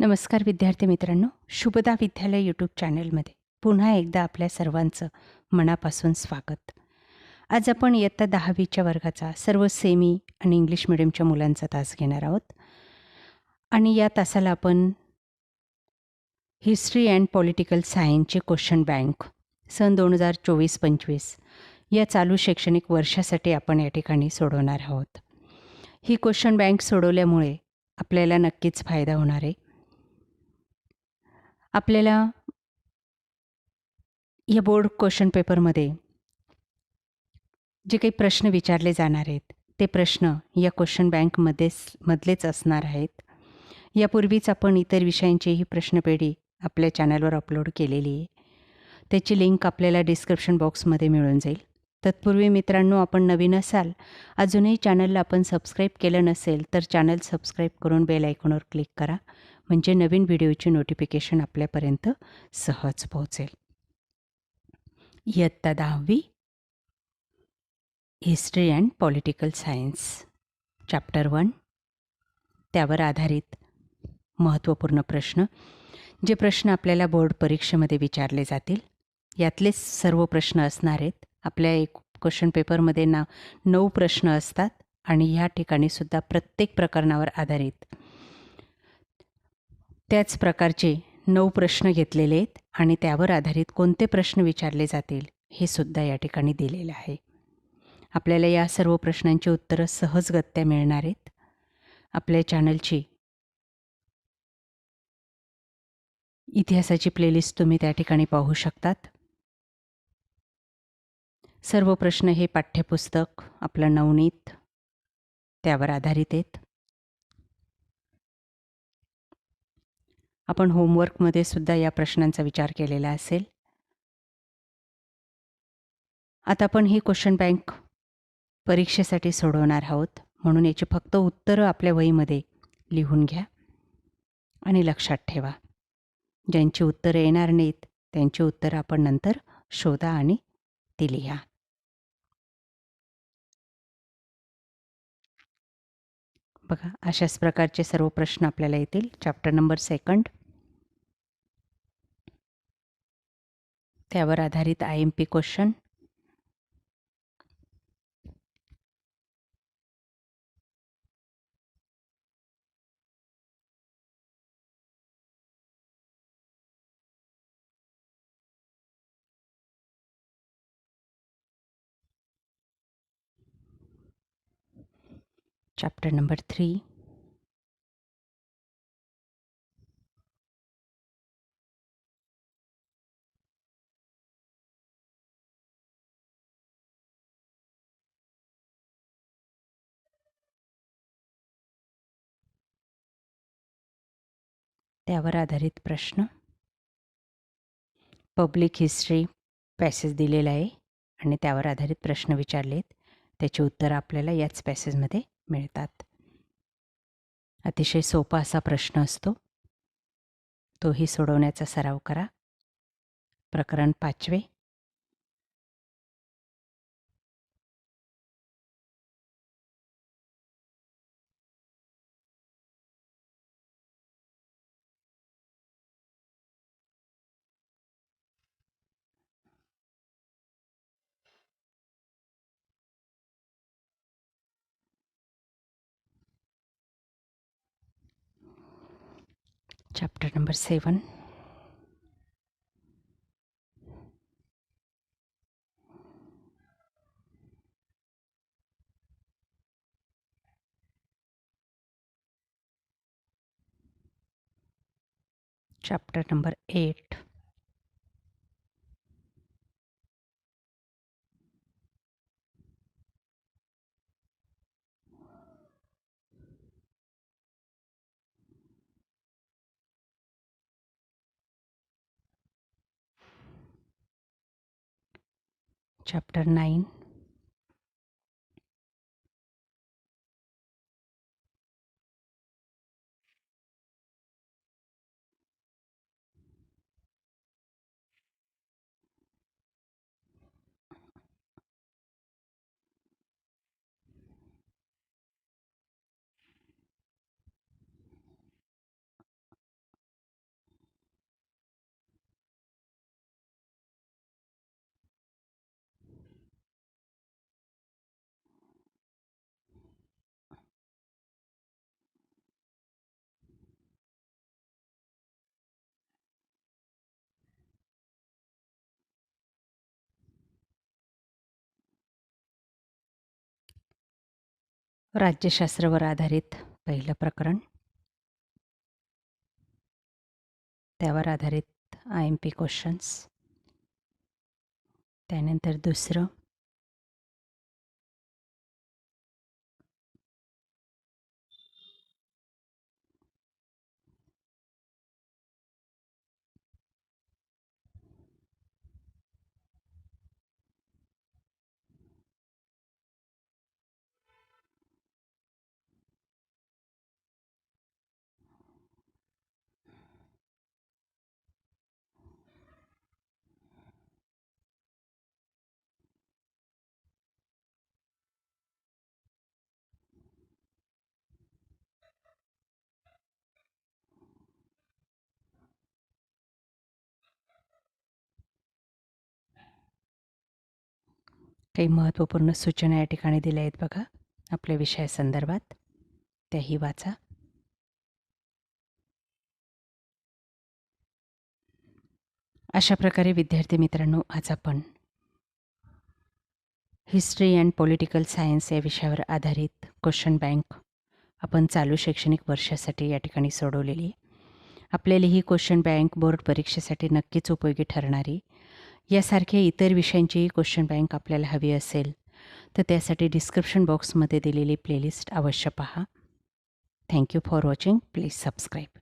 नमस्कार विद्यार्थी मित्रांनो शुभदा विद्यालय यूट्यूब चॅनलमध्ये. पुन्हा एकदा आपल्या सर्वांचं मनापासून स्वागत. आज आपण इयत्ता दहावीच्या वर्गाचा सर्व सेमी आणि इंग्लिश मिडियमच्या मुलांचा तास घेणार आहोत. आणि या तासाला आपण हिस्ट्री अँड पॉलिटिकल सायन्सचे क्वेश्चन बँक सन दोन हजार चोवीस पंचवीस या चालू शैक्षणिक वर्षासाठी आपण या ठिकाणी सोडवणार आहोत. ही क्वेश्चन बँक सोडवल्यामुळे आपल्याला नक्कीच फायदा होणार आहे. आपल्याला या बोर्ड क्वेश्चन पेपरमध्ये जे काही प्रश्न विचारले जाणार आहेत ते प्रश्न या क्वेश्चन बँकमध्येच मधलेच असणार आहेत. यापूर्वीच आपण इतर विषयांचीही प्रश्नपेढी आपल्या चॅनलवर अपलोड केलेली आहे. त्याची लिंक आपल्याला डिस्क्रिप्शन बॉक्समध्ये मिळून जाईल. तत्पूर्वी मित्रांनो आपण नवीन असाल अजूनही चॅनलला आपण सबस्क्राईब केलं नसेल तर चॅनल सबस्क्राईब करून बेल आयकॉनवर क्लिक करा. म्हणजे नवीन व्हिडिओची नोटिफिकेशन आपल्यापर्यंत सहज पोहोचेल. इयत्ता दहावी history and political science chapter one त्यावर आधारित महत्त्वपूर्ण प्रश्न जे प्रश्न आपल्याला बोर्ड परीक्षेमध्ये विचारले जातील. यातलेच सर्व प्रश्न असणार आहेत. आपल्या एक क्वेश्चन पेपरमध्ये ना नऊ प्रश्न असतात आणि ह्या ठिकाणीसुद्धा प्रत्येक प्रकरणावर आधारित त्याच प्रकारचे नऊ प्रश्न घेतलेले आहेत आणि त्यावर आधारित कोणते प्रश्न विचारले जातील हे सुद्धा या ठिकाणी दिलेलं आहे. आपल्याला या सर्व प्रश्नांची उत्तरं सहजगत्या मिळणार आहेत. आपल्या चॅनलची इतिहासाची प्लेलिस्ट तुम्ही त्या ठिकाणी पाहू शकतात. सर्व प्रश्न हे पाठ्यपुस्तक आपलं नवनीत त्यावर आधारित आहेत. आपण होमवर्कमध्ये सुद्धा या प्रश्नांचा विचार केलेला असेल. आता आपण ही क्वेश्चन बँक परीक्षेसाठी सोडवणार आहोत. म्हणून याची फक्त उत्तरं आपल्या वहीमध्ये लिहून घ्या आणि लक्षात ठेवा. ज्यांची उत्तरं येणार नाहीत त्यांची उत्तरं आपण नंतर शोधा आणि ती लिहा. बघा अशाच प्रकारचे सर्व प्रश्न आपल्याला येतील. चॅप्टर नंबर सेकंड त्यावर आधारित I M P question chapter number 3 त्यावर आधारित प्रश्न. पब्लिक हिस्ट्री पॅसेज दिलेला आहे आणि त्यावर आधारित प्रश्न विचारलेत. त्याची उत्तरं आपल्याला याच पॅसेजमध्ये मिळतात. अतिशय सोपा असा प्रश्न असतो. तोही सोडवण्याचा सराव करा. प्रकरण पाचवे. Chapter number 7 chapter number 8 chapter 9 राज्यशास्त्रावर आधारित पहिलं प्रकरण. त्यावर आधारित आय एम पी क्वेश्चन्स. त्यानंतर दुसरं काही महत्त्वपूर्ण सूचना या ठिकाणी दिल्या आहेत बघा. आपल्या विषयासंदर्भात त्याही वाचा. अशा प्रकारे विद्यार्थी मित्रांनो आज आपण हिस्ट्री अँड पॉलिटिकल सायन्स या विषयावर आधारित क्वेश्चन बँक आपण चालू शैक्षणिक वर्षासाठी या ठिकाणी सोडवलेली आपल्याला ही क्वेश्चन बँक बोर्ड परीक्षेसाठी नक्कीच उपयोगी ठरणारी यासारख्या इतर विषयांची क्वेश्चन बँक आपल्याला हवी असेल तर त्यासाठी डिस्क्रिप्शन बॉक्समध्ये दिलेली प्लेलिस्ट अवश्य पहा. Thank you for watching please subscribe